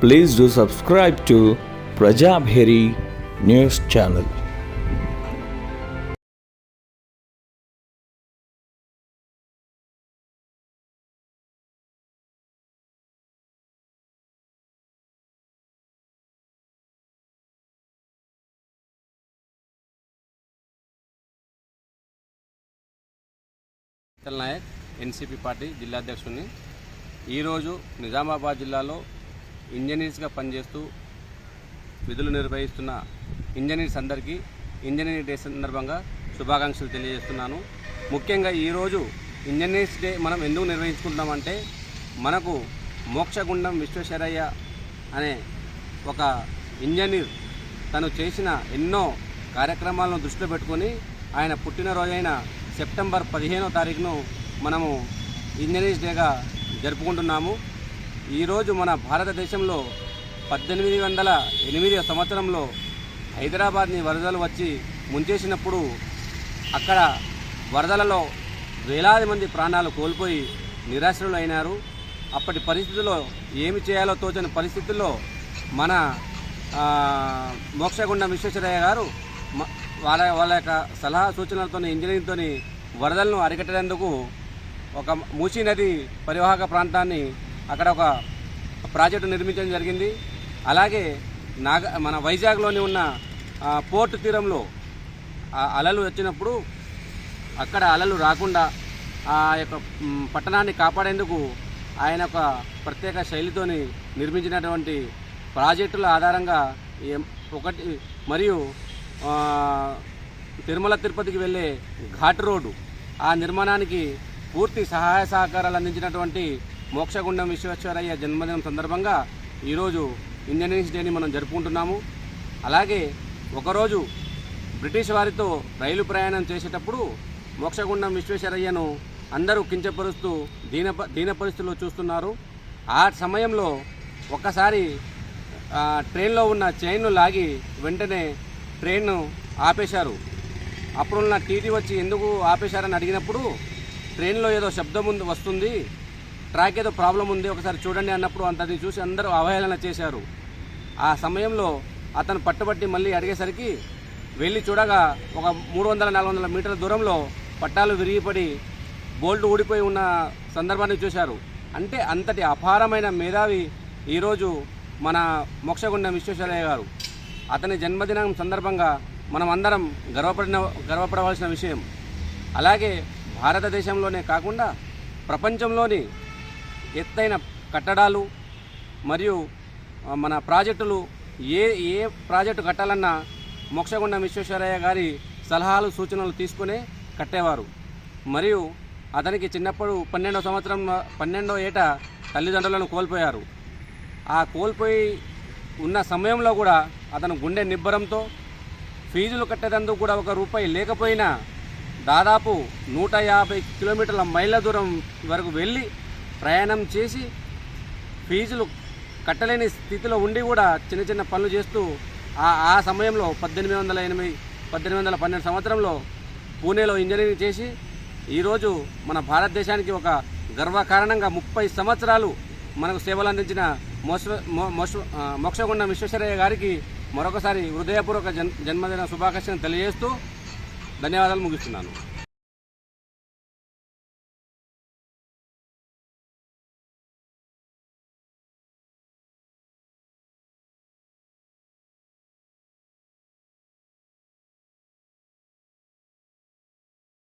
Please do subscribe to Prajabheri News Channel. Vithal Nayak NCP party జిల్లా అధ్యక్షుడిని ఈరోజు నిజామాబాద్ జిల్లాలో ఇంజనీర్స్గా పనిచేస్తూ విధులు నిర్వహిస్తున్న ఇంజనీర్స్ అందరికీ ఇంజనీర్ డే సందర్భంగా శుభాకాంక్షలు తెలియజేస్తున్నాను. ముఖ్యంగా ఈరోజు ఇంజనీర్స్ డే మనం ఎందుకు నిర్వహించుకుంటామంటే మనకు మోక్షగుండం విశ్వేశ్వరయ్య అనే ఒక ఇంజనీర్ తను చేసిన ఎన్నో కార్యక్రమాలను దృష్టిలో పెట్టుకొని ఆయన పుట్టినరోజైన సెప్టెంబర్ పదిహేనో తారీఖును మనము ఇంజనీర్స్ డేగా జరుపుకుంటున్నాము. ఈరోజు మన భారతదేశంలో పద్దెనిమిది వందల ఎనిమిది సంవత్సరంలో హైదరాబాద్ని వరదలు వచ్చి ముంచేసినప్పుడు అక్కడ వరదలలో వేలాది మంది ప్రాణాలు కోల్పోయి నిరాశ్రులు అయినారు. అప్పటి పరిస్థితుల్లో ఏమి చేయాలో తోచని పరిస్థితుల్లో మన మోక్షగుండం విశ్వేశ్వరయ్య గారు వాళ్ళ వాళ్ళ యొక్క సలహా సూచనలతో ఇంజనీరింగ్తో వరదలను అరికట్టేందుకు ఒక మూసీ నది పరివాహక ప్రాంతాన్ని అక్కడ ఒక ప్రాజెక్టు నిర్మించడం జరిగింది. అలాగే నాగ మన వైజాగ్లోని ఉన్న పోర్టు తీరంలో ఆ అలలు వచ్చినప్పుడు అక్కడ అలలు రాకుండా ఆ యొక్క పట్టణాన్ని కాపాడేందుకు ఆయన ఒక ప్రత్యేక శైలితోని నిర్మించినటువంటి ప్రాజెక్టుల ఆధారంగా ఒకటి మరియు తిరుమల తిరుపతికి వెళ్ళే ఘాట్ రోడ్డు ఆ నిర్మాణానికి పూర్తి సహాయ సహకారాలు అందించినటువంటి మోక్షగుండం విశ్వేశ్వరయ్య జన్మదినం సందర్భంగా ఈరోజు ఇంజనీరింగ్ డేని మనం జరుపుకుంటున్నాము. అలాగే ఒకరోజు బ్రిటిష్ వారితో రైలు ప్రయాణం చేసేటప్పుడు మోక్షగుండం విశ్వేశ్వరయ్యను అందరూ కించపరుస్తూ దీన దీన పరిస్థితుల్లో చూస్తున్నారు. ఆ సమయంలో ఒక్కసారి ట్రైన్లో ఉన్న చైన్ను లాగి వెంటనే ట్రైన్ను ఆపేశారు. అప్పుడున్న టీటీ వచ్చి ఎందుకు ఆపేశారని అడిగినప్పుడు ట్రైన్లో ఏదో శబ్దం వస్తుంది. ట్రాక్ ఏదో ప్రాబ్లం ఉంది ఒకసారి చూడండి అన్నప్పుడు అంతని చూసి అందరూ అవహేళన చేశారు. ఆ సమయంలో అతను పట్టుబట్టి మళ్ళీ అడిగేసరికి వెళ్ళి చూడగా ఒక మూడు వందల నాలుగు వందల మీటర్ల దూరంలో పట్టాలు విరిగిపడి బోల్ట్ ఊడిపోయి ఉన్న సందర్భాన్ని చూశారు. అంటే అంతటి అపారమైన మేధావి ఈరోజు మన మోక్షగుండం విశ్వేశ్వరయ్య గారు. అతని జన్మదినం సందర్భంగా మనం అందరం గర్వపడిన గర్వపడవలసిన విషయం. అలాగే భారతదేశంలోనే కాకుండా ప్రపంచంలోని ఎత్తైన కట్టడాలు మరియు మన ప్రాజెక్టులు ఏ ఏ ప్రాజెక్టు కట్టాలన్నా మోక్షగుండం విశ్వేశ్వరయ్య గారి సలహాలు సూచనలు తీసుకునే కట్టేవారు. మరియు అతనికి చిన్నప్పుడు పన్నెండో సంవత్సరం పన్నెండో ఏట తల్లిదండ్రులను కోల్పోయారు. ఆ కోల్పోయి ఉన్న సమయంలో కూడా అతను గుండె నిబ్బరంతో ఫీజులు కట్టేటందుకు కూడా ఒక రూపాయి లేకపోయినా దాదాపు నూట యాభై కిలోమీటర్ల మైళ్ళ దూరం వరకు వెళ్ళి ప్రయాణం చేసి ఫీజులు కట్టలేని స్థితిలో ఉండి కూడా చిన్న చిన్న పనులు చేస్తూ ఆ ఆ సమయంలో పద్దెనిమిది వందల ఎనిమిది పద్దెనిమిది వందల పన్నెండు సంవత్సరంలో పూణేలో ఇంజనీరింగ్ చేసి ఈరోజు మన భారతదేశానికి ఒక గర్వకారణంగా ముప్పై సంవత్సరాలు మనకు సేవలు అందించిన మోక్ష మో- మోక్షగుండం విశ్వేశ్వరయ్య గారికి మరొకసారి హృదయపూర్వక జన్ జన్మదిన శుభాకాంక్షలు తెలియజేస్తూ ధన్యవాదాలు ముగిస్తున్నాను.